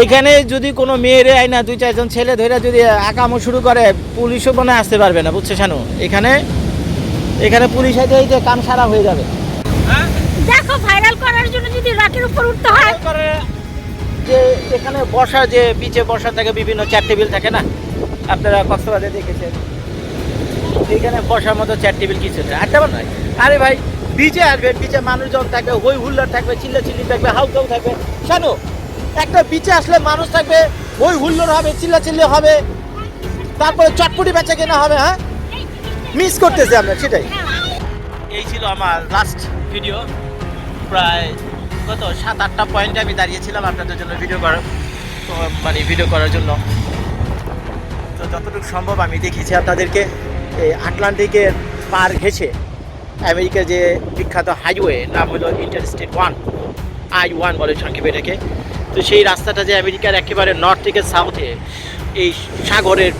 এইখানে যদি কোনো মেয়েরে আইনা দুই চারজন ছেলে ধরে যদি আকামো শুরু করে পুলিশও মনে আসতে পারবে না বুঝছে শানু? এখানে এখানে পুলিশ হাইতে হাইতে কাম সারা হয়ে যাবে। দেখো ভাইরাল করার জন্য যদি রাকের উপর উঠতে হয়। যে এখানে বসা যে বিচে বসা থাকে বিভিন্ন চেয়ার টেবিল থাকে না? আপনারা কক্সবাজারে দেখেছেন। এখানে বসার মতো চেয়ার টেবিল কিছু আড্ডা নয়। আরে ভাই বিচে আসবে বিচে মানুষজন থাকবে হই হুল্লার থাকবে চিল্লা চিল্লি থাকবে হাউকাউ থাকবে। শানু একটা বিচে আসলে মানুষ থাকবে হই হুল্লোর হবে চিল্লা চিল্লি হবে, তারপরে চটপটি বেচা কেনা হবে হ্যাঁ? মিস করতেছে আমরা, সেটাই। এই ছিল আমার লাস্ট ভিডিও প্রায় কত, সাত, আটটা পয়েন্টে আমি দাঁড়িয়েছিলাম আপনাদের জন্য ভিডিও করার মানে ভিডিও করার জন্য। তো যতটুকু সম্ভব আমি দেখেছি আপনাদেরকে, এই আটলান্টিকের পার ঘেঁষে আমেরিকার যে বিখ্যাত হাইওয়ে নাম হলো ইন্টারস্টেট ওয়ান আই ওয়ান বলে সংক্ষেপে এটাকে। তো সেই রাস্তাটা যে আমেরিকার একেবারে নর্থ থেকে সাউথে এই সাগরের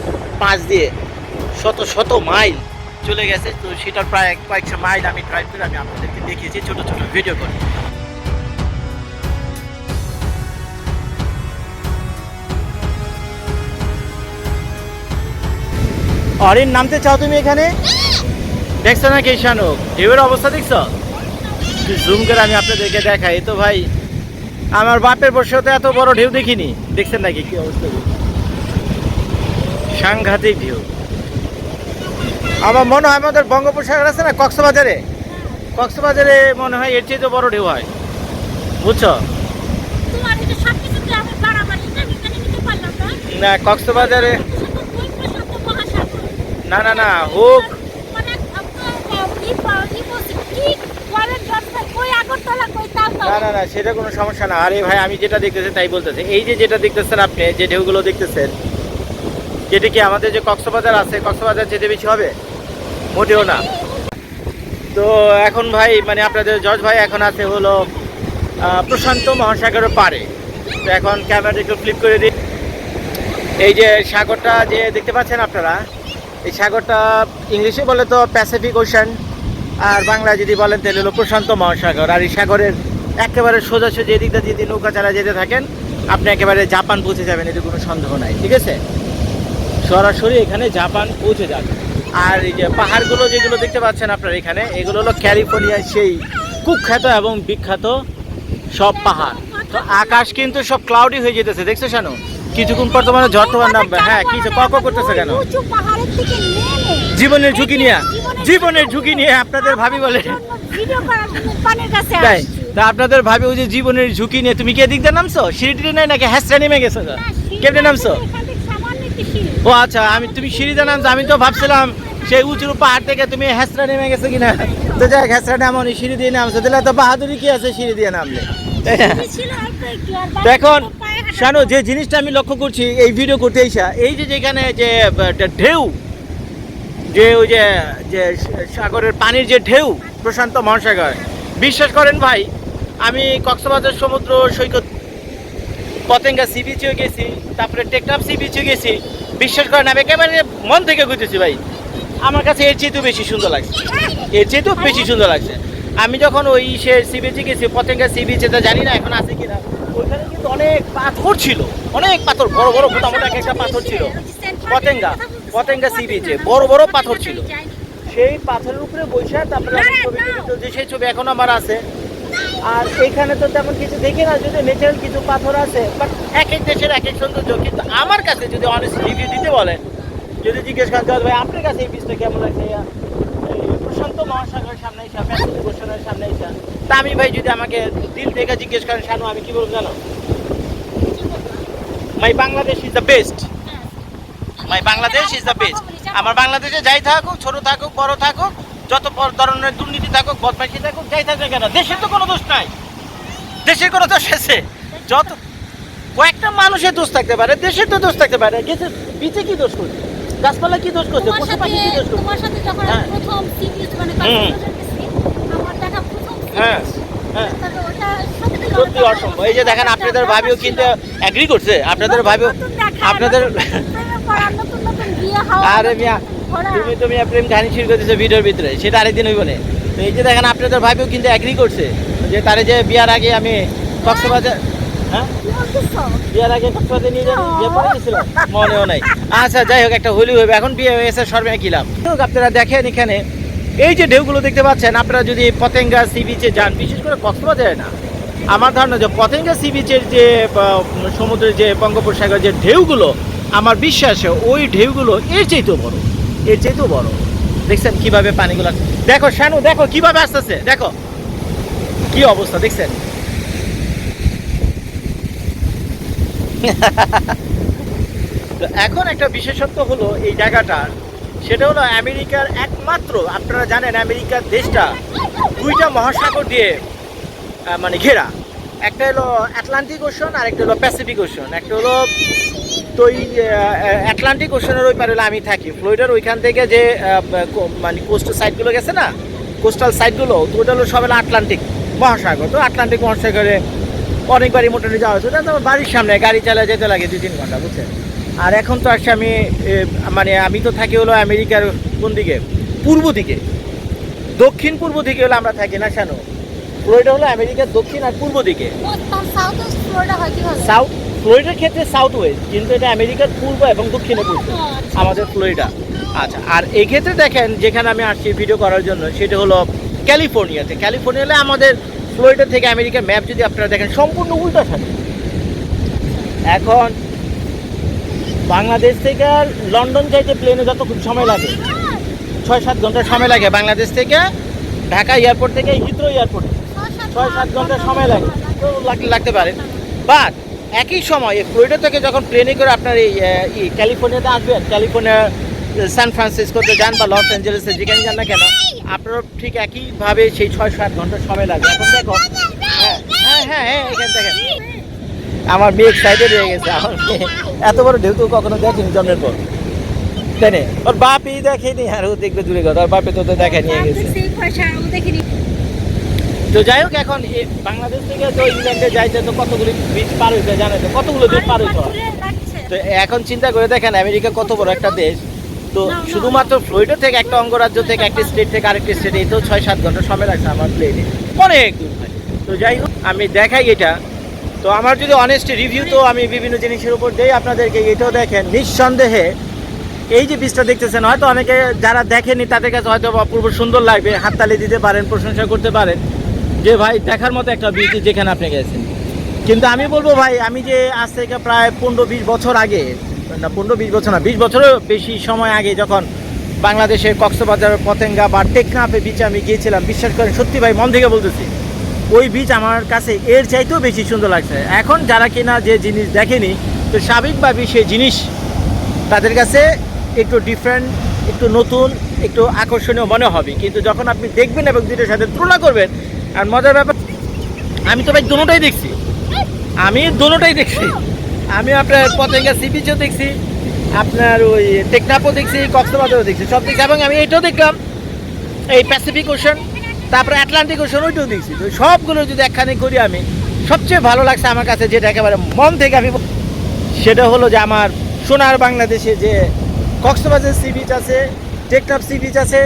পাশ দিয়ে শত শত মাইল চলে গেছে তো সেটার প্রায় এক কয়েকশো মাইল আমি ড্রাইভ করে আমি আপনাদেরকে দেখিয়েছি ছোট ছোট ভিডিও করে। অরিন নামতে চাও তুমি এখানে? দেখছ না কে শানুক ঢেউয়ের অবস্থা দেখছ? জুম করে আমি আপনাদেরকে দেখাই। তো ভাই আমার বাপের বসে তো এত বড় ঢেউ দেখিনি। দেখছেন নাকি? কি অবস্থা? সাংঘাতিক ঢেউ। আমার মনে হয় আমাদের বঙ্গোপসাগর আছে না কক্সবাজারে? কক্সবাজারে মনে হয় এর চেয়ে তো বড় ঢেউ হয়। বুঝছ? না। কক্সবাজারে না না না হোক আগরতলা? না না না, সেটা কোনো সমস্যা না। আরে ভাই, আমি যেটা দেখতেছি তাই বলতেছি। এই যে যেটা দেখতেছেন আপনি, যে ঢেউগুলো দেখতেছেন, যেটা কি আমাদের যে কক্সবাজার আছে, কক্সবাজার যেতে বেশি হবে? মোটেও না। তো এখন ভাই মানে আপনাদের জজ ভাই এখন আছে হলো প্রশান্ত মহাসাগরের পারে তো এখন ক্যামেরাটা একটু ফ্লিপ করে দিই। এই যে সাগরটা যে দেখতে পাচ্ছেন আপনারা, এই সাগরটা ইংলিশে বলে তো প্যাসিফিক ওশান আর বাংলায় যদি বলেন তাহলে হলো প্রশান্ত মহাসাগর। আর এই সাগরের একেবারে সোজাসুজি এদিকটা যদি নৌকা চালা যেতে থাকেন আপনি একেবারে জাপান পৌঁছে যাবেন এতে কোনো সন্দেহ নাই ঠিক আছে? সরাসরি এখানে জাপান পৌঁছে যাবে। আর এই যে পাহাড়গুলো যেগুলো দেখতে পাচ্ছেন আপনার এখানে এগুলো হলো ক্যালিফোর্নিয়ার সেই কুখ্যাত এবং বিখ্যাত সব পাহাড়। তো আকাশ কিন্তু সব ক্লাউডি হয়ে যেতেছে দেখছ শানু? কিছুক্ষণ পর তোমার ঝড় নামবে। হ্যাঁ কিছু কক করতেছে কেন? জীবনের ঝুঁকি নিয়ে জীবনের ঝুঁকি নিয়ে আপনাদের ভাবি বলে। তাই। তা আপনাদের ভাবি ওই যে জীবনের ঝুঁকি নিয়ে তুমি কে দিক দিয়ে নামছো? সিঁড়ি নাই নাকি হ্যাসরা নেমে গেছো কেমনে নামছো এখান। ও আচ্ছা আমি তুমি সিঁড়িতে নামছো আমি তো ভাবছিলাম সেই উঁচু পাহাড় থেকে তুমি হ্যাসরা নেমে গেছো কিনা। তো যাক হ্যাসরা নামনি সিঁড়ি দিয়ে নামছো তাহলে তো বাহাদুরি কি আছে সিঁড়ি দিয়ে নামলে? তাই না? সিঁড়ি ছিল অল্প একটু, আর বাকি দেখুন তো পায়ে শানু যে জিনিসটা আমি লক্ষ্য করছি এই ভিডিও করতে এসা এই যে যেখানে যে ঢেউ যে ওই যে যে সাগরের পানির যে ঢেউ প্রশান্ত মহাসাগর বিশ্বাস করেন ভাই আমি কক্সবাজার সমুদ্র সৈকত পতেঙ্গা সি বিচেও গেছি, তারপরে টেকনাফ সি বিচেও গেছি। বিশ্বাস করেন, আমি একেবারে মন থেকে ঘুরতেছি ভাই। আমার কাছে এর চেয়ে তো বেশি সুন্দর লাগছে। এর চেয়ে তো বেশি সুন্দর লাগছে। আমি যখন ওই সে সি বিচে গেছি, পতেঙ্গা সি বিচে তো জানি না এখন আছে কিনা। ওইখানে কিন্তু অনেক পাথর ছিল। অনেক পাথর, বড় বড়, মোটামুটি এক একটা পাথর ছিল। পতেঙ্গা পতেঙ্গা সি বিচে বড় বড় পাথর ছিল। সেই পাথরের উপরে বসে তারপরে ছবি সেই ছবি এখন আমার আছে। আর এইখানে তো তেমন কিছু দেখি না যদি ন্যাচারাল কিছু পাথর আছে বাট এক এক দেশের এক এক সৌন্দর্য। কিন্তু আমার কাছে যদি অনেস্ট রিভিউ দিতে বলেন, যদি জিজ্ঞেস করেন "জজ ভাই, আপনার কাছে এই বীজটা কেমন লাগছে? প্রশান্ত মহাসাগরের সামনে এসে, প্যাসিফিক ওশানের সামনে এসে। তা আমি ভাই, যদি আমাকে দিল থেকে জিজ্ঞেস করেন, শানু, আমি কি বলব জানো? My Bangladesh is the best my Bangladesh is the best আমার বাংলাদেশে যাই থাকুক, ছোট থাকুক, বড় থাকুক যত ধরনের দুর্নীতি থাকুক বদমাইশি থাকুক যাই থাকুক না কেন দেশের তো কোনো দোষ নাই। দেশের কোনো দোষ আছে। যত কয়েকটা মানুষের দোষ থাকতে পারে দেশের তো দোষ থাকতে পারে। গেছে বিচে কি দোষ করছে? গাছপালা কি দোষ করছে? পশু পাখি কি দোষ করছে? তোমার সাথে যখন হ্যাঁ। প্রথম মানে আমার দেখা প্রথম হ্যাঁ হ্যাঁ। সত্যি অসম্ভব। এই যে দেখেন আপনাদের ভাবিও কিন্তু অ্যাগ্রি করছে। আপনাদের ভাবিও আপনাদের আরে মিয়া। তুমি তুমি প্রেম কাহিনী শুরু করতেছো ভিডিওর ভিতরে সেটা আরেকদিন হইব না। তো এই যে দেখেন আপনাদের ভাবিও কিন্তু অ্যাগ্রি করছে যে তারে যে বিয়ার আগে আমি কক্সবাজার হ্যাঁ? বলতেছো? বিয়ের আগে কক্সবাজারে নিয়ে পরে মনেও নাই। আচ্ছা যাই হোক একটা হোলি হবে এখন বিয়ে হয়ে গেছে সর্বে কি তো আপনারা দেখেন এখানে এই যে ঢেউগুলো দেখতে পাচ্ছেন আপনারা যদি পতেঙ্গা সি বিচে যান বিশেষ করে কক্সবাজারে না আমার ধারণা যে পতেঙ্গা সি বিচের যে সমুদ্রের যে বঙ্গোপসাগর যে ঢেউগুলো আমার বিশ্বাসে ওই ঢেউগুলো এর চাইতেও বড়। এর চাইতেও বড়। দেখছেন কীভাবে পানিগুলো? দেখো, শানু, দেখো কীভাবে আসতেছে, দেখো। কি অবস্থা, দেখছেন? তো এখন একটা বিশেষত্ব হলো এই জায়গাটার সেটা হলো আমেরিকার একমাত্র, আপনারা জানেন আমেরিকার দেশটা দুইটা মহাসাগর দিয়ে মানে ঘেরা। একটা হলো আটলান্টিক ওশন আর একটা হলো প্যাসিফিক ওশন একটা হলো তো এই আটলান্টিক ওশনের ওই পারে আমি থাকি। ফ্লোরিডার ওইখান থেকে যে মানে কোস্টাল সাইডগুলো গেছে না কোস্টাল সাইডগুলো তো ওটা হলো সব হলো আটলান্টিক মহাসাগর। তো আটলান্টিক মহাসাগরে অনেকবারই মোটামুটি যাওয়া হয়েছে। তো আমার বাড়ির সামনে গাড়ি চালা যেতে লাগে দুই তিন ঘণ্টা বুঝছেন? আর এখন তো আসছে আমি মানে আমি তো থাকি হলো আমেরিকার কোন দিকে? পূর্ব দিকে। দক্ষিণ পূর্ব দিকে হলো আমরা থাকি না কেন? ফ্লোরিডা হলো আমেরিকার দক্ষিণ আর পূর্ব দিকে। সাউথ ফ্লোরিডার ক্ষেত্রে সাউথ ওয়েস্ট কিন্তু এটা আমেরিকার পূর্ব এবং দক্ষিণে পড়ছে। ও, আচ্ছা। আমাদের ফ্লোরিডা। আচ্ছা আর এই ক্ষেত্রে দেখেন যেখানে আমি আসছি ভিডিও করার জন্য সেটা হলো ক্যালিফোর্নিয়াতে। ক্যালিফোর্নিয়াতে আমাদের ফ্লোরিডা থেকে আমেরিকার ম্যাপ যদি আপনারা দেখেন সম্পূর্ণ উল্টা সাথে এখন বাংলাদেশ থেকে আর লন্ডন যাইতে প্লেনে যত খুব সময় লাগে ছয় সাত ঘণ্টা সময় লাগে বাংলাদেশ থেকে ঢাকা এয়ারপোর্ট থেকে হিথ্রো এয়ারপোর্ট ছয় সাত ঘণ্টা সময় লাগে। তো লাগ- লাগতে পারে। বাট একই সময় ফ্লোরিডা থেকে যখন প্লেনে করে আপনার এই ক্যালিফোর্নিয়াতে আসবেন, ক্যালিফোর্নিয়া সান ফ্রান্সিসকোতে যান বা লস অ্যাঞ্জেলেসে যেখানে যান না কেন, আপনারও ঠিক একইভাবে সেই ছয় সাত ঘণ্টা সময় লাগবে। এখন দেখো হ্যাঁ হ্যাঁ হ্যাঁ হ্যাঁ এখানে দেখেন আমার মেয়ে এক্সাইটেড হয়ে গেছে, আমার এত বড় ঢেউ তো কখনো দেখেনি জন্মের পর। তাই? ওর বাপই দেখেনি আর ও দেখবে দূরে কথা, ওর বাপে তো তো দেখে নিয়ে গেছে সেই পয়সা ও দেখিনি। তো যাই হোক এখন বাংলাদেশ থেকে তো ইংল্যান্ডে যাইতে তো কতগুলো বিচ পার হইতে জানে তো? কতগুলো বিচ পার হইতে। তো এখন চিন্তা করে দেখেন আমেরিকা কত বড় একটা দেশ। তো। শুধুমাত্র ফ্লোরিডা থেকে একটা অঙ্গরাজ্য থেকে একটা স্টেট থেকে আরেকটা স্টেটে এই তো ছয় সাত ঘণ্টা সময় লাগছে আমার প্লেনে অনেক দূর তো যাই হোক আমি দেখাই এটা। তো আমার যদি অনেস্ট রিভিউ তো আমি বিভিন্ন জিনিসের উপর দেই আপনাদেরকে এটাও দেখেন নিঃসন্দেহে এই যে বীজটা দেখতেছেন হয়তো অনেকে যারা দেখেনি তাদের কাছে হয়তো অপূর্ব সুন্দর লাগবে। হাততালি দিতে পারেন প্রশংসা করতে পারেন। যে ভাই দেখার মতো একটা বীজ যেখানে আপনি গেছেন। কিন্তু আমি বলব ভাই, আমি যে আজ থেকে প্রায় পনেরো বিশ বছর আগে, না, পনেরো বিশ বছর না, বিশ বছরেরও বেশি সময় আগে যখন বাংলাদেশের কক্সবাজার পতেঙ্গা বা টেকনাফে বিচে আমি গিয়েছিলাম, বিশ্বাস করেন, সত্যি ভাই, মন থেকে বলতেছি, ওই বীজ আমার কাছে এর চাইতেও বেশি সুন্দর লাগছে। এখন যারা কিনা যে জিনিস দেখেনি, তো স্বাভাবিকভাবেই সেই জিনিস তাদের কাছে একটু ডিফারেন্ট একটু নতুন, একটু আকর্ষণীয় মনে হবে। কিন্তু যখন আপনি দেখবেন এবং দুটোর সাথে তুলনা করবেন আর মজার ব্যাপার, আমি তো ভাই দুটোটাই দেখছি। আমি দুটোটাই দেখছি। আমি আপনার পতেঙ্গা সি বিচও দেখছি, আপনার ওই টেকনাপও দেখছি, কক্সবাজারও দেখছি, সব দেখছি। এবং আমি এটাও দেখলাম, এই প্যাসিফিক ওশন তারপরে আটলান্টিক ওশন ওইটাও দেখছি। তো সবগুলো যদি একখানে করি আমি, সবচেয়ে ভালো লাগছে আমার কাছে যেটা একেবারে মন থেকে আমি সেটা হলো যে আমার সোনার বাংলাদেশে যে কক্সবাজার সি বিচ আছে, টেকনাফ সি বিচ আছে,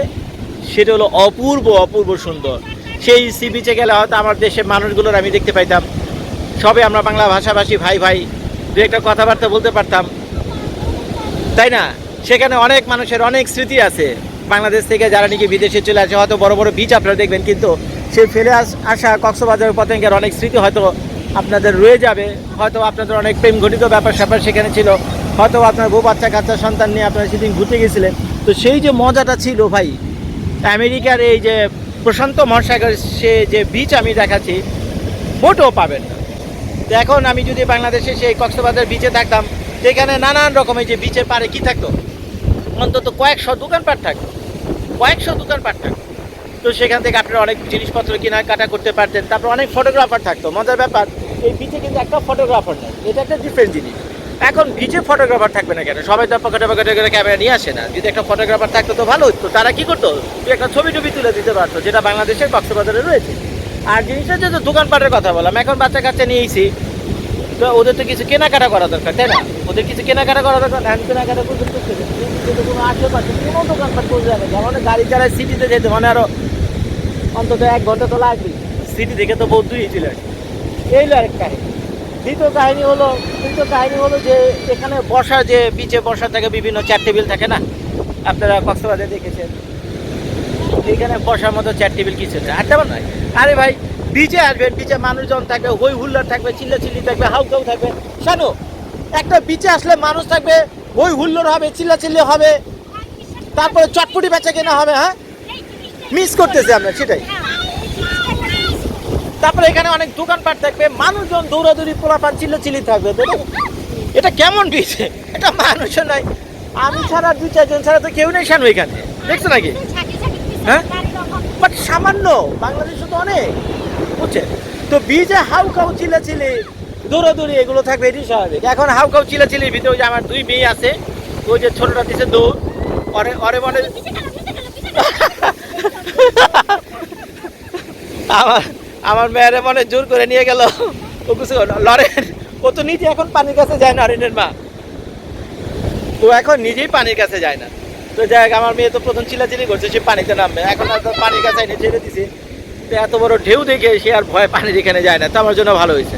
সেটা হলো অপূর্ব অপূর্ব সুন্দর। সেই সি বিচে গেলে হয়তো আমার দেশের মানুষগুলোর আমি দেখতে পাইতাম। সবে আমরা বাংলা ভাষাভাষী ভাই ভাই দু একটা কথাবার্তা বলতে পারতাম। তাই না? সেখানে অনেক মানুষের অনেক স্মৃতি আছে। বাংলাদেশ থেকে যারা নাকি বিদেশে চলে আসে, হয়তো বড় বড় বিচ আপনারা দেখবেন, কিন্তু সে ফেলে আসা কক্সবাজার পতেঙ্গের অনেক স্মৃতি হয়তো আপনাদের রয়ে যাবে। হয়তো আপনাদের অনেক প্রেম ঘটিত ব্যাপার স্যাপার সেখানে ছিল। হয়তো আপনার বউ বাচ্চা কাচ্চা সন্তান নিয়ে আপনারা সেদিন ঘুরতে গেছিলেন। তো সেই যে মজাটা ছিল ভাই, আমেরিকার এই যে প্রশান্ত মহাসাগর সে যে বিচ আমি দেখাচ্ছি, মোটেও পাবেন না। তো এখন আমি যদি বাংলাদেশে সেই কক্সবাজার বিচে থাকতাম সেখানে নানান রকমের যে বিচের পারে কি থাকতো? অন্তত কয়েকশো দোকানপাট থাকতো। কয়েকশো দোকানপাট থাকতো। তো সেখান থেকে আপনারা অনেক জিনিসপত্র কেনা কাটা করতে পারতেন, তারপর অনেক ফটোগ্রাফার থাকতো। মজার ব্যাপার, এই বিচে কিন্তু একটা ফটোগ্রাফার নেই। এটা একটা ডিফারেন্ট জিনিস। এখন বিচে ফটোগ্রাফার থাকবে না কেন? সবাই তো পকেটে পকেটে করে ক্যামেরা নিয়ে আসে না। যদি একটা ফটোগ্রাফার থাকতো তো ভালো হতো। তারা কি করতো? তুই একটা ছবি টবি তুলে দিতে পারতো, যেটা বাংলাদেশের কক্সবাজারে রয়েছে। আর জিনিসটা যে দোকানপাটের কথা বললাম। এখন বাচ্চা কাচ্চা নিয়েছি। তো ওদের তো কিছু কেনাকাটা করা দরকার, তাই না? ওদের কিছু কেনাকাটা করা দরকার। হ্যান্ড কেনাকাটা করতে করতে কোনো আশেপাশে কোনো দোকানপাট করে যাবে যেমন গাড়ি চালায় সিটিতে যেতে মানে আরও অন্তত এক ঘণ্টা তো লাগবে সিটি থেকে তো বহুত দূরই ছিল এই হলো আরেক কাহিনী দ্বিতীয় কাহিনী হলো, দ্বিতীয় কাহিনী হলো যে এখানে বসা, যে বিচে বসা থাকে, বিভিন্ন চেয়ার টেবিল থাকে না? আপনারা কক্সবাজারে দেখেছেন। এখানে বসার মতো চেয়ার টেবিল কিছু নেই। আড্ডা নয়। আরে ভাই বিচে আসবেন বিচে মানুষজন থাকবে, হই হুল্লার থাকবে চিল্লা চিল্লি থাকবে, হাউ কাউ থাকবে। শানু, একটা বিচে আসলে মানুষ থাকবে, হই হুল্লোর হবে চিল্লা চিল্লি হবে, তারপরে চটপটি বেচা কেনা হবে হ্যাঁ? মিস করতেছি আমরা, সেটাই। তারপরে এখানে অনেক দোকানপাট থাকবে মানুষজন দৌড়াদৌড়ি পোলাপান চিল্লা চিল্লি থাকবে এটা- কেমন বিচ এটা মানুষও নাই। আমি ছাড়া দুই চারজন ছাড়া তো কেউ নেই শানু এখানে। দেখছ নাকি? হ্যাঁ? বাট সামান্য বাংলাদেশে তো অনেক। বুঝছেন তো বীজে হাউ খাউ চিলা চিলি দৌড়াদৌড়ি এগুলো থাকবে এটি স্বাভাবিক। এখন হাউ খাউ চিলা চিলির ভিতরে ওই যে আমার দুই মেয়ে আছে ওই যে ছোটটা দিছে দৌড়। অরে অরে মনে আমার আমার মেয়েরে মনে জোর করে নিয়ে গেল। ও কিছু লরেন, ও তো নিজে এখন পানির কাছে যায় না অরেনের মা। ও এখন নিজেই পানির কাছে যায় না। তো যাই আমার মেয়ে তো প্রথম চিলাচিলি করছে, সে পানিতে নামবে। এখন আর পানির কাছে এনে ছেড়ে দিছি। তো এত বড় ঢেউ দেখে সে আর ভয় পানির এখানে যায় না। তো আমার জন্য ভালো হয়েছে।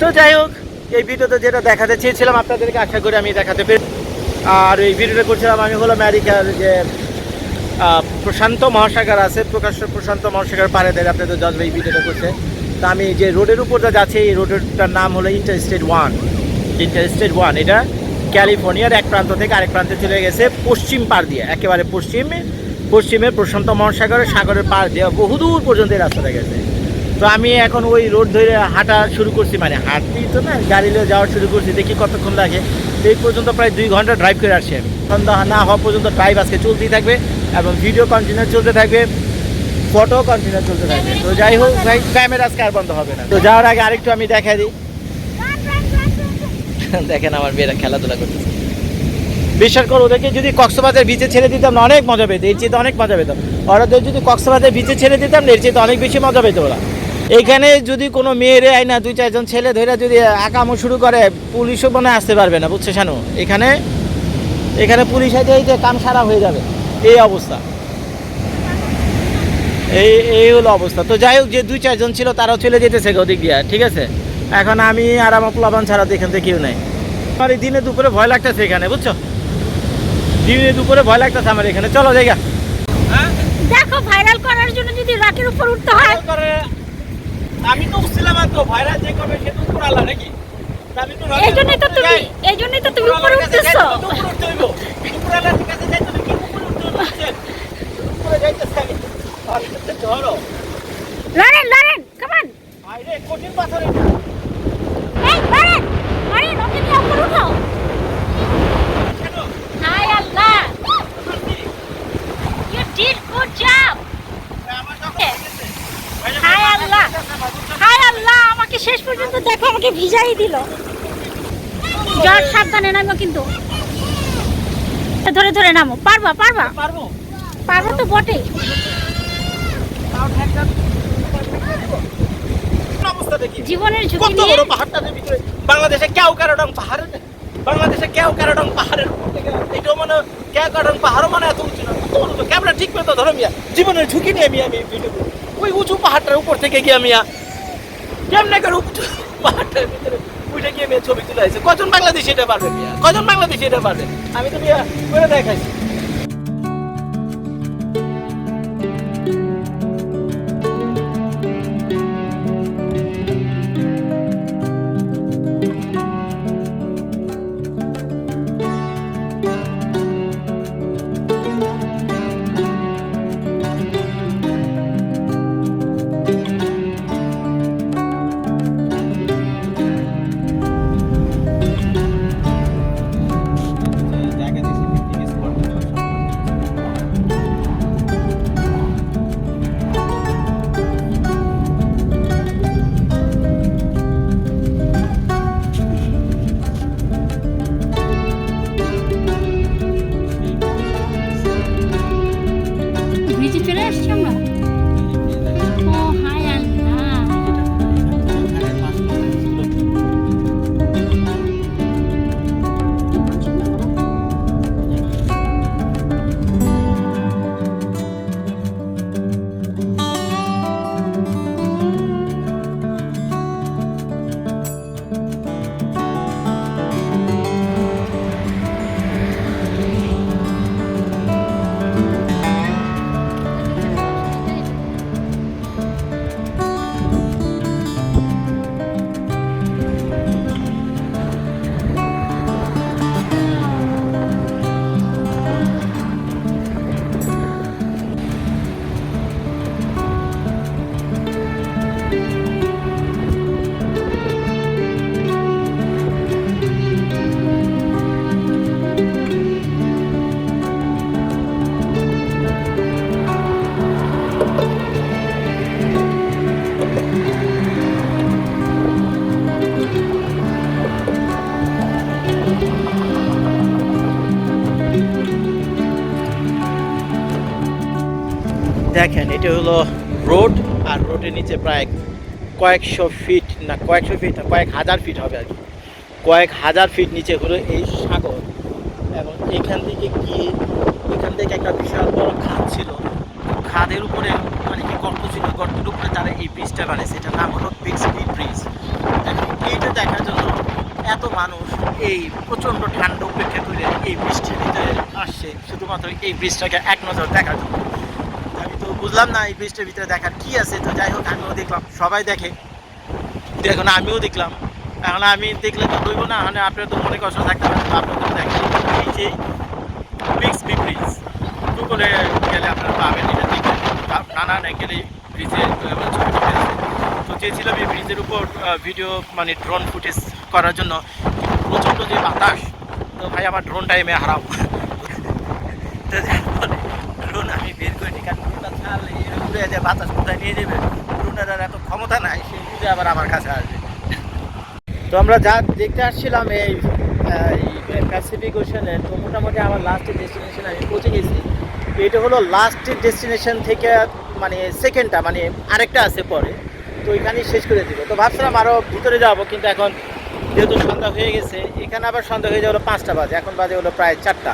তো যাই হোক, এই ভিডিওতে যেটা দেখাতে চেয়েছিলাম, আপনাদেরকে আশা করি আমি দেখাতে পেরে আর এই ভিডিওটা করছিলাম আমি হলো আমেরিকার যে প্রশান্ত মহাসাগর আছে, প্রকাশ্য প্রশান্ত মহাসাগর পাড়ে দেয় আপনাদের জজবে এই ভিডিওটা করছে তো আমি যে রোডের উপর যা যাচ্ছে, এই রোডেরটার নাম হলো interstate one interstate one এটা ক্যালিফোর্নিয়ার এক প্রান্ত থেকে আরেক প্রান্তে চলে গেছে, পশ্চিম পার দিয়ে, একেবারে পশ্চিমে পশ্চিমে প্রশান্ত মহাসাগরের সাগরের পার দিয়ে বহুদূর পর্যন্ত এই রাস্তাটা গেছে। তো আমি এখন ওই রোড ধরে হাঁটা শুরু করছি মানে হাঁটতেই তো না, গাড়ি যাওয়া শুরু করছি, দেখি কতক্ষণ লাগে। এই পর্যন্ত প্রায় দুই ঘণ্টা ড্রাইভ করে আসছি আমি। সন্ধ্যা না হওয়া পর্যন্ত ড্রাইভ আজকে চলতেই থাকবে। এবং ভিডিও কন্টিনিউ চলতে থাকবে ফটো কন্টিনিউ চলতে থাকবে। তো যাই হোক ভাই ক্যামেরা আজকে আর বন্ধ হবে না। তো যাওয়ার আগে আরেকটু আমি দেখাই দিই। দেখেন আমার মেয়েরা খেলাধুলা করতেছে। বিশ্বাস করো, ওদেরকে যদি কক্সবাজার বিচে ছেড়ে দিতাম না, অনেক মজা পেতো, এর চেয়ে অনেক মজা পেতাম ওরাদের যদি কক্সবাজার বিচে ছেড়ে দিতাম না এর চেয়ে অনেক বেশি মজা পেতো ওরা। এখানে যদি কোনো মেয়েরে আয় না, দুই চারজন ছেলে ধরে যদি আকামো শুরু করে, পুলিশও মনে আসতে পারবে না, বুঝছে, শানু? এখানে এখানে পুলিশ আছে এই যে কাম সারা হয়ে যাবে। এই অবস্থা। এই এই হলো অবস্থা। তো যাই হোক যে দুই চারজন ছিল তারাও চলে যেতেছে ওদিক দিয়ে ঠিক আছে? এখন আমি আর আমার প্লাবান ছাড়া তো এখান থেকে কেউ নাই। আমার এই দিনে দুপুরে ভয় লাগতেছে এখানে বুঝছ? দিনে দুপুরে ভয় লাগতেছে আমার এখানে। চলো জায়গা। দেখো ভাইরাল করার জন্য যদি রকের উপর উঠতে হয়। আমি তো উঠছিলাম আর তো ভাইরাল যে করবে সে তো উপর আল্লাহ নাকি? আমি তো rocket এই জন্যই তো তুমি। এই জন্যই তো তুমি উপরে উঠতেছো উপরে উঠতে হইবো। উপর আল্লাহর কাছে যাইতে হলে কি উপরে উঠতে হইবো, বুঝছেন? উপরে যাইতেছে আমি। আর হচ্ছে ধরো। লরেন লরেন কামান আইরে, কঠিন পাথর এটা। এই লরেন লরেন ওকে নিয়ে উপরে উঠো কেন? হাই আল্লাহ পারছি? ইউ ডিড গুড জব আমার যখন হয়েছে, ভাই, হায় আমার আল্লাহ। কাছে আমার বুঝতে হাই আল্লাহ আমাকে শেষ পর্যন্ত দেখো আমাকে ভিজাই দিল। জ্বর সাবধানে নামো কিন্তু। ধরে ধরে নামো। পারবা পারবা? পারব। পারব তো বটে। জীবনের ঝুঁকি নিয়ে বাংলাদেশে কেউ কারোডং পাহাড়ের বাংলাদেশে কেউ কারোডং পাহাড়ের উপর থেকে এটাও মানে কেউ কারোডং পাহাড়ও মানে এত উঁচু না। ক্যামেরা ঠিক মতো ধরো মিয়া। জীবনের ঝুঁকি নিয়ে আমি আমি ভিডিও ওই উঁচু পাহাড়টার উপর থেকে গিয়ে মিয়া। কেমনে করে উঁচু পাহাড়টার ভিতরে উঠে গিয়ে মেয়ে ছবি তুলে আছে কজন বাংলাদেশি এটা পারবে কজন বাংলাদেশি এটা পারবে? আমি তো বিয়া করে দেখাইছি। এটা হলো রোড, আর রোডের নিচে প্রায় কয়েকশো ফিট, না, কয়েকশো ফিট না, কয়েক হাজার ফিট হবে আর কি। কয়েক হাজার ফিট নিচে হলো এই সাগর। এবং এখান থেকে গিয়ে এখান থেকে একটা বিশাল বড় খাদ ছিল। খাদের উপরে মানে কি গর্ত ছিল, গর্তের উপরে তারা এই ব্রিজটা বানিয়েছে এটার নাম হলো বিক্সবি ব্রিজ এখন এইটা দেখার জন্য এত মানুষ এই প্রচণ্ড ঠান্ডা উপেক্ষা করে এই বৃষ্টির ভিতরে আসছে। শুধুমাত্র এই ব্রিজটাকে এক নজর দেখার জন্য। বুঝলাম না এই ব্রিজটার ভিতরে দেখার কি আছে, তো যাই হোক, আমিও দেখলাম, সবাই দেখে। তো এখন আমিও দেখলাম। এখন আমি দেখলে তো হইব না মানে আপনার তো মনে কষ্ট থাকতে পারে আপনাদের দেখেন। এই যে বিক্সবি ব্রিজ গুগলে গেলে আপনারা পাবেন, এটা দেখবেন নানান অ্যাঙ্গেলে ব্রিজের তো চেয়েছিলাম এই ব্রিজের উপর ভিডিও মানে ড্রোন ফুটেজ করার জন্য। প্রচণ্ড যে বাতাস, তো ভাই, আমার ড্রোন টাইমে হারাও তো ড্রোন আমি বের করে নিই কারণ ড্রোনটা ছাড়লে এর উড়ে যে বাতাস কোথায় নিয়ে যাবে? ড্রোনটার আর এত ক্ষমতা নাই সে উড়ে আবার আমার কাছে আসবে। তো আমরা যা দেখতে আসছিলাম এই প্যাসিফিক ওশানে তো মোটামুটি আমার লাস্টের ডেস্টিনেশন আমি পৌঁছে গেছি। এটা হলো লাস্টের ডেস্টিনেশন থেকে মানে সেকেন্ডটা মানে আরেকটা আছে পরে। তো ওইখানেই শেষ করে দিব। তো ভাবছিলাম আরও ভিতরে যাব, কিন্তু এখন যেহেতু সন্ধ্যা হয়ে গেছে, এখানে আবার সন্ধ্যা হয়ে যাবে পাঁচটা বাজে, এখন বাজে হলো প্রায় চারটা।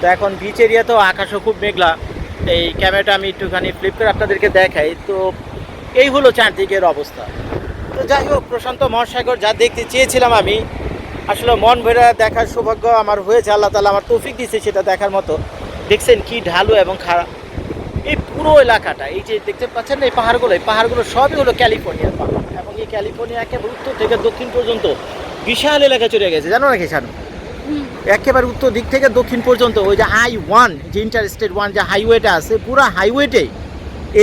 তো এখন বিচ এরিয়াতেও আকাশও খুব মেঘলা। এই ক্যামেরাটা আমি একটুখানি ফ্লিপ করে আপনাদেরকে দেখাই। তো এই হলো চারদিকের অবস্থা। তো যাই হোক, প্রশান্ত মহাসাগর যা দেখতে চেয়েছিলাম আমি, আসলে মন ভরে দেখার সৌভাগ্য আমার হয়েছে। আল্লাহ তালা আমার তৌফিক দিয়েছে সেটা দেখার মতো। দেখছেন কি ঢালু এবং খারাপ এই পুরো এলাকাটা, এই যে দেখতে পাচ্ছেন না এই পাহাড়গুলো এই পাহাড়গুলো সবই হলো ক্যালিফোর্নিয়ার পাহাড়। এবং এই ক্যালিফোর্নিয়া একেবারে উত্তর থেকে দক্ষিণ পর্যন্ত বিশাল এলাকা চলে গেছে। জানো নাকি শানু? একেবারে উত্তর দিক থেকে দক্ষিণ পর্যন্ত ওই যে আই ওয়ান যে ইন্টার স্টেট ওয়ান যে হাইওয়েটা আছে পুরো হাইওয়েটাই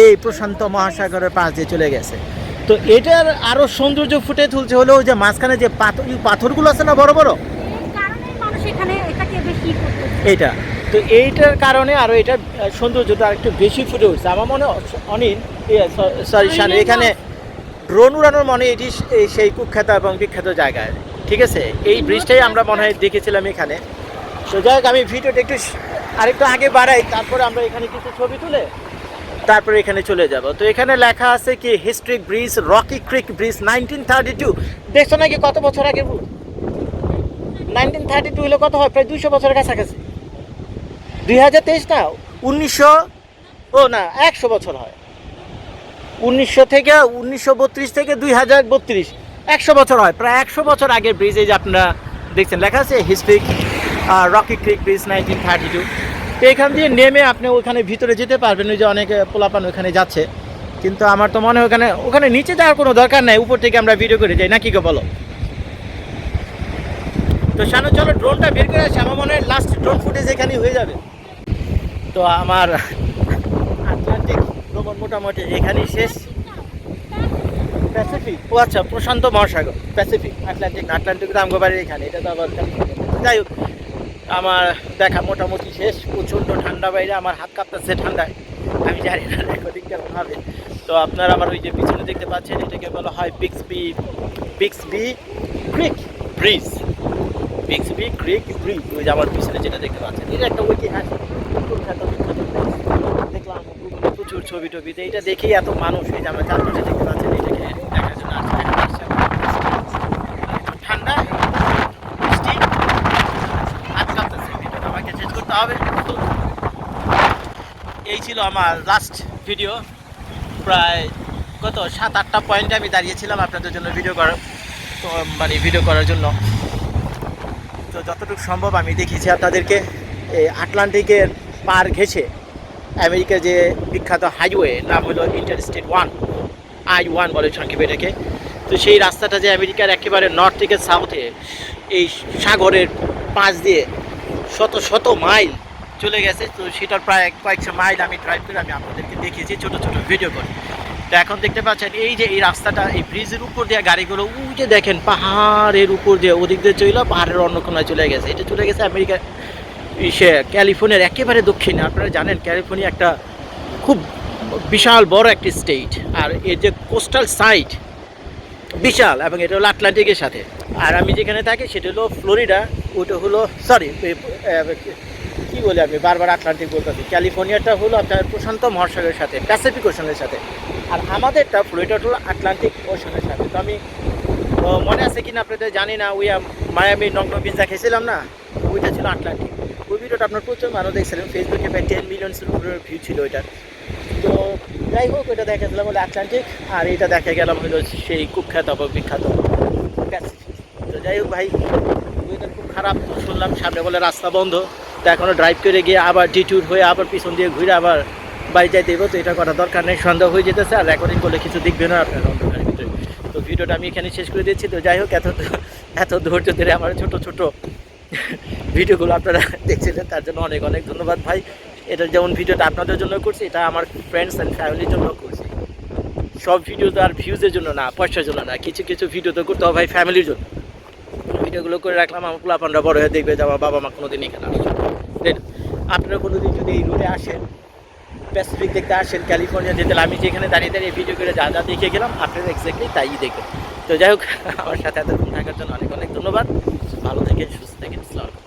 এই প্রশান্ত মহাসাগরের পাশ দিয়ে চলে গেছে। তো এটার আরও সৌন্দর্য ফুটে তুলছে হলো ওই যে মাঝখানে যে পাথর পাথরগুলো আছে না বড় বড়? এইটা। তো এইটার কারণে আরও এটার আহ, সৌন্দর্যটা একটু বেশি ফুটে উঠছে। আমার মনে অনিল সরি এখানে ড্রোন উড়ানোর মনে এটি সেই কুখ্যাত এবং বিখ্যাত জায়গায়। ঠিক আছে? এই ব্রিজটাই আমরা মনে হয় দেখেছিলাম এখানে। তো যাই হোক, আমি ভিডিওটা একটু আরেকটু আগে বাড়াই, তারপরে আমরা এখানে কিছু ছবি তুলে তারপরে এখানে চলে যাব। তো এখানে লেখা আছে কি historic bridge Rocky Creek bridge nineteen thirty two দেখছ নাকি কত বছর আগে নাইনটিন থার্টি টু হলে কত হয়? প্রায় দুইশো বছরের কাছাকাছি। দুই হাজার তেইশ না, উনিশশো ও না, একশো বছর হয়। উনিশশো থেকে উনিশশো বত্রিশ থেকে দুই হাজার বত্রিশ। একশো বছর হয়, প্রায় একশো বছর আগের ব্রিজ এই যে আপনারা দেখছেন, লেখা আছে historic Rocky Creek bridge nineteen thirty two তো এখান দিয়ে নেমে আপনি ওখানে ভিতরে যেতে পারবেন, ওই যে অনেক পোলাপান ওখানে যাচ্ছে। কিন্তু আমার তো মনে হয় ওখানে ওখানে নিচে যাওয়ার কোনো দরকার নাই, উপর থেকে আমরা ভিডিও করে যাই। নাকি গো বলো? তো শানু চলো ড্রোনটা বের করে আসি, আমার মনে হয় লাস্ট ড্রোন ফুটেজ এখানেই হয়ে যাবে। তো আমার আটলান্টিক ভ্রমণ মোটামুটি এখানেই শেষ। প্যাসিফিক ও আচ্ছা প্রশান্ত মহাসাগর প্যাসিফিক আটলান্টিক আটলান্টিক রামগোবাড়ির এখানে এটা তো আবার। যাই হোক আমার দেখা মোটামুটি শেষ। প্রচণ্ড ঠান্ডা বাইরে আমার হাত কাঁপতেছে ঠান্ডায়। আমি জানি না রেকর্ডিং কেমন হবে। তো আপনারা আমার ওই যে পিছনে দেখতে পাচ্ছেন এটাকে বলা হয় বিক্সবি বিক্সবি ক্রিক ব্রিজ বিক্সবি ক্রিক ব্রিজ ওই যে আমার পিছনে যেটা দেখতে পাচ্ছেন। এটা একটা ঐতিহাসিক বিখ্যাত বিখ্যাত দেখলাম প্রচুর ছবি টবিতে এটা দেখেই এত মানুষ এই যে আমার চারপাশে দেখতে পাচ্ছেন এটাকে দেখার জন্য আসছে, এখানে আসছে। একটু ঠান্ডা বৃষ্টি হাত কাঁপতেছে ভিডিওটা আমাকে শেষ করতে হবে তো এই ছিল আমার লাস্ট ভিডিও প্রায় কত? সাত, আটটা পয়েন্টে আমি দাঁড়িয়েছিলাম আপনাদের জন্য ভিডিও করার মানে ভিডিও করার জন্য। তো যতটুকু সম্ভব আমি দেখিয়েছি আপনাদেরকে। এই আটলান্টিকের পার ঘেঁষে আমেরিকার যে বিখ্যাত হাইওয়ে নাম হলো ইন্টারস্টেট ওয়ান আই ওয়ান বলে সংক্ষেপে এটাকে। তো সেই রাস্তাটা যে আমেরিকার একেবারে নর্থ থেকে সাউথে এই সাগরের পাশ দিয়ে শত শত মাইল চলে গেছে। তো সেটার প্রায় কয়েকশো মাইল আমি ড্রাইভ করে আমি আপনাদেরকে দেখিয়েছি, ছোটো ছোটো ভিডিও করে। তো এখন দেখতে পাচ্ছেন, এই যে এই রাস্তাটা, এই ব্রিজের উপর দিয়ে গাড়িগুলো যে দেখেন, পাহাড়ের উপর দিয়ে ওদিক দিয়ে চলে পাহাড়ের অন্য কোনায় চলে গেছে। এটা চলে গেছে আমেরিকা সে ক্যালিফোর্নিয়ার, একেবারে দক্ষিণে। আপনারা জানেন, ক্যালিফোর্নিয়া একটা খুব বিশাল বড় একটি স্টেট আর এর যে কোস্টাল সাইট বিশাল, এবং এটা হলো আটলান্টিকের সাথে। আর আমি যেখানে থাকি, সেটা হলো ফ্লোরিডা, ওটা হলো সরি কি বলি আমি? বারবার আটলান্টিক বলতেছি। ক্যালিফোর্নিয়াটা হলো আপনার প্রশান্ত মহাসাগরের সাথে, প্যাসিফিক ওশনের সাথে। আর আমাদেরটা ফ্লোরিডা হলো আটলান্টিক ওশনের সাথে। তো আমি মনে আছে কিনা আপনাদের জানি না, ওই মায়ামি নগ্ন পিজা খেয়েছিলাম না? ওইটা ছিল আটলান্টিক। ওই ভিডিওটা আপনার প্রচুর মানুষ দেখছিলেন, ফেসবুকে প্রায় টেন মিলিয়নসের উপরে ভিউ ছিল ওইটার তো যাই হোক, ওইটা দেখাছিলাম হলো আটলান্টিক, আর এটা দেখা গেলাম হলো সেই কুখ্যাত বিখ্যাত তো যাই হোক ভাই ওয়েদার খুব খারাপ শুনলাম সামনে বলে রাস্তা বন্ধ। তো এখনও ড্রাইভ করে গিয়ে আবার ডিটুর হয়ে আবার পিছন দিয়ে ঘুরে আবার বাড়ি যাই দেবো তো এটা করার দরকার নেই সন্ধ্যা হয়ে যেতেছে আর রেকর্ডিং করলে কিছু দেখবে না আপনার অন্ধকারের ভিতরে। তো ভিডিওটা আমি এখানে শেষ করে দিচ্ছি। তো যাই হোক, এত এত ধৈর্য ধরে আমার ছোট ছোট ভিডিওগুলো আপনারা দেখছিলেন, তার জন্য অনেক অনেক ধন্যবাদ ভাই। এটা যেমন ভিডিওটা আপনাদের জন্য করছি, এটা আমার ফ্রেন্ডস অ্যান্ড ফ্যামিলির জন্য করছি। সব ভিডিও তো আর ভিউজের জন্য না, পয়সার জন্য না, কিছু কিছু ভিডিও তো করতে হবে ভাই ফ্যামিলির জন্য। ভিডিওগুলো করে রাখলাম, আমার পোলাপানরা বড় হয়ে দেখবে যে আমার বাবা মা কোনোদিন এখানে আসছে আপনারা কোনো দিন যদি এই রুটে আসেন প্যাসিফিক দেখতে আসেন ক্যালিফোর্নিয়া যেতে, আমি যেখানে দাঁড়িয়ে দাঁড়িয়ে ভিডিও করে যা যা দেখে গেলাম, আপনারা এক্স্যাক্টলি তাই দেখবেন। তো যাই হোক, আমার সাথে এতক্ষণ থাকার জন্য অনেক অনেক ধন্যবাদ। ভালো থেকে সুস্থ থাকেন আলাইকুম।